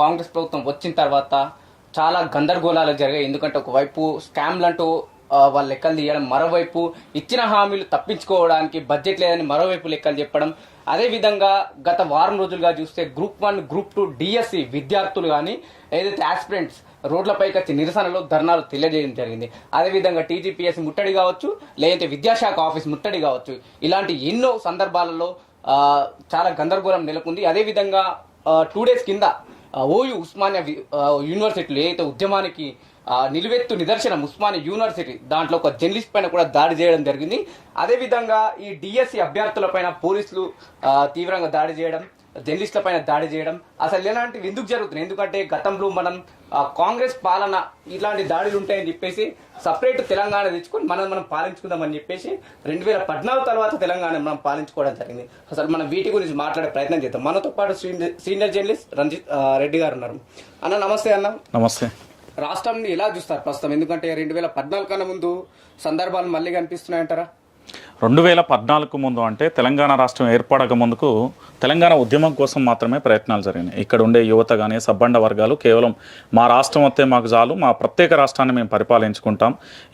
కాంగ్రెస్ ప్రభుత్వం వచ్చిన తర్వాత చాలా గందరగోళాలు జరిగాయి. ఎందుకంటే ఒకవైపు స్కామ్లంటూ వాళ్ళ లెక్కలు తీయడం మరోవైపు ఇచ్చిన హామీలు తప్పించుకోవడానికి బడ్జెట్ లేదని మరోవైపు లెక్కలు చెప్పడం. అదేవిధంగా గత వారం రోజులుగా చూస్తే group one group two DSC విద్యార్థులు కానీ ఏదైతే ఆస్పిరెంట్స్ రోడ్లపైకి వచ్చి నిరసనలో ధర్నాలు తెలియజేయడం జరిగింది. అదేవిధంగా టీజీపీఎస్ ముట్టడి కావచ్చు లేదంటే విద్యాశాఖ ఆఫీస్ ముట్టడి కావచ్చు. ఇలాంటి ఎన్నో సందర్భాలలో చాలా గందరగోళం నెలకొంది. అదేవిధంగా టూ డేస్ కింద ఓయూ ఉస్మానియా యూనివర్సిటీలో ఏదైతే ఉద్యమానికి నిలువెత్తు నిదర్శనం ఉస్మానియా యూనివర్సిటీ దాంట్లో ఒక జర్నలిస్ట్ పైన కూడా దాడి చేయడం జరిగింది. అదేవిధంగా ఈ డిఎస్సి అభ్యర్థుల పైన పోలీసులు తీవ్రంగా దాడి చేయడం జర్నలిస్టుల పైన దాడి చేయడం. అసలు ఇలాంటివి ఎందుకు జరుగుతున్నాయి? ఎందుకంటే గతంలో మనం కాంగ్రెస్ పాలన ఇలాంటి దాడులు ఉంటాయని చెప్పేసి సపరేట్ తెలంగాణ తెచ్చుకొని మనం మనం పాలించుకుందామని చెప్పేసి రెండు వేల పద్నాలుగు తర్వాత తెలంగాణ మనం పాలించుకోవడం జరిగింది. అసలు మనం వీటి గురించి మాట్లాడే ప్రయత్నం చేద్దాం. మనతో పాటు సీనియర్ జర్నలిస్ట్ రంజిత్ రెడ్డి గారు ఉన్నారు. అన్న నమస్తే అన్న. నమస్తే. రాష్ట్రాన్ని ఎలా చూస్తారు ప్రస్తుతం? ఎందుకంటే రెండు వేల పద్నాలుగు కన్నా ముందు సందర్భాలు మళ్ళీ కనిపిస్తున్నాయంటారా? రెండు వేల పద్నాలుగు ముందు అంటే తెలంగాణ రాష్ట్రం ఏర్పడక ముందుకు తెలంగాణ ఉద్యమం కోసం మాత్రమే ప్రయత్నాలు జరిగినాయి. ఇక్కడ ఉండే యువత కానీ సబ్బండ వర్గాలు కేవలం మా రాష్ట్రం వస్తే మాకు చాలు మా ప్రత్యేక రాష్ట్రాన్ని మేము పరిపాలించుకుంటాం.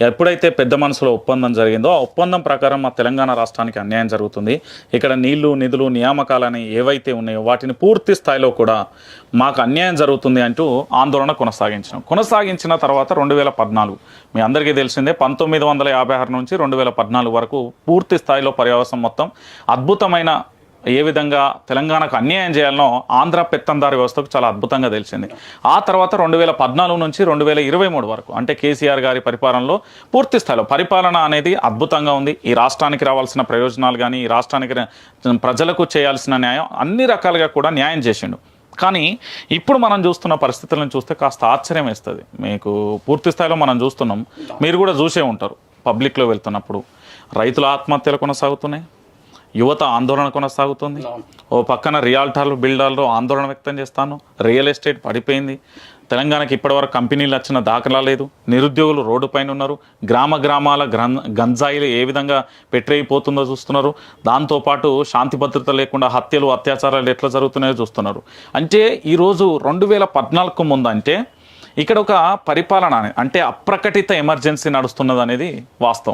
ఎప్పుడైతే పెద్ద మనసులో ఒప్పందం జరిగిందో ఆ ఒప్పందం ప్రకారం మా తెలంగాణ రాష్ట్రానికి అన్యాయం జరుగుతుంది. ఇక్కడ నీళ్ళు నిధులు నియామకాలని ఏవైతే ఉన్నాయో వాటిని పూర్తి స్థాయిలో కూడా మాకు అన్యాయం జరుగుతుంది అంటూ ఆందోళన కొనసాగించినాం. కొనసాగించిన తర్వాత రెండు వేల పద్నాలుగు మీ అందరికీ తెలిసిందే పంతొమ్మిది వందల యాభై ఆరు నుంచి రెండు వేల పద్నాలుగు వరకు పూర్తి స్థాయిలో పర్యవసం మొత్తం అద్భుతమైన ఏ విధంగా తెలంగాణకు అన్యాయం చేయాలనో ఆంధ్ర పెత్తందారి వ్యవస్థకు చాలా అద్భుతంగా తెలిసింది. ఆ తర్వాత రెండు వేల పద్నాలుగు నుంచి రెండు వేల ఇరవై మూడు వరకు అంటే కేసీఆర్ గారి పరిపాలనలో పూర్తి స్థాయిలో పరిపాలన అనేది అద్భుతంగా ఉంది. ఈ రాష్ట్రానికి రావాల్సిన ప్రయోజనాలు కానీ ఈ రాష్ట్రానికి ప్రజలకు చేయాల్సిన న్యాయం అన్ని రకాలుగా కూడా న్యాయం చేసిండు. కానీ ఇప్పుడు మనం చూస్తున్న పరిస్థితులను చూస్తే కాస్త ఆశ్చర్యం వేస్తుంది. మీకు పూర్తి స్థాయిలో మనం చూస్తున్నాం. మీరు కూడా చూసే ఉంటారు. పబ్లిక్లో వెళ్తున్నప్పుడు. రైతుల ఆత్మహత్యలు కొనసాగుతున్నాయి. యువత ఆందోళన కొనసాగుతుంది. ఓ పక్కన రియాల్టర్లు బిల్డర్లు ఆందోళన వ్యక్తం చేస్తాను. రియల్ ఎస్టేట్ పడిపోయింది. తెలంగాణకి ఇప్పటివరకు కంపెనీలు వచ్చిన దాఖలా లేదు. నిరుద్యోగులు రోడ్డు పైన ఉన్నారు. గ్రామ గ్రామాల గంజాయిలు ఏ విధంగా పెట్టయిపోతుందో చూస్తున్నారు. దాంతోపాటు శాంతి భద్రత లేకుండా హత్యలు అత్యాచారాలు ఎట్లా జరుగుతున్నాయో చూస్తున్నారు. అంటే ఈరోజు రెండు వేల పద్నాలుగు ముందు అంటే ఇక్కడ ఒక పరిపాలన అంటే అప్రకటిత ఎమర్జెన్సీ నడుస్తున్నది అనేది వాస్తవం.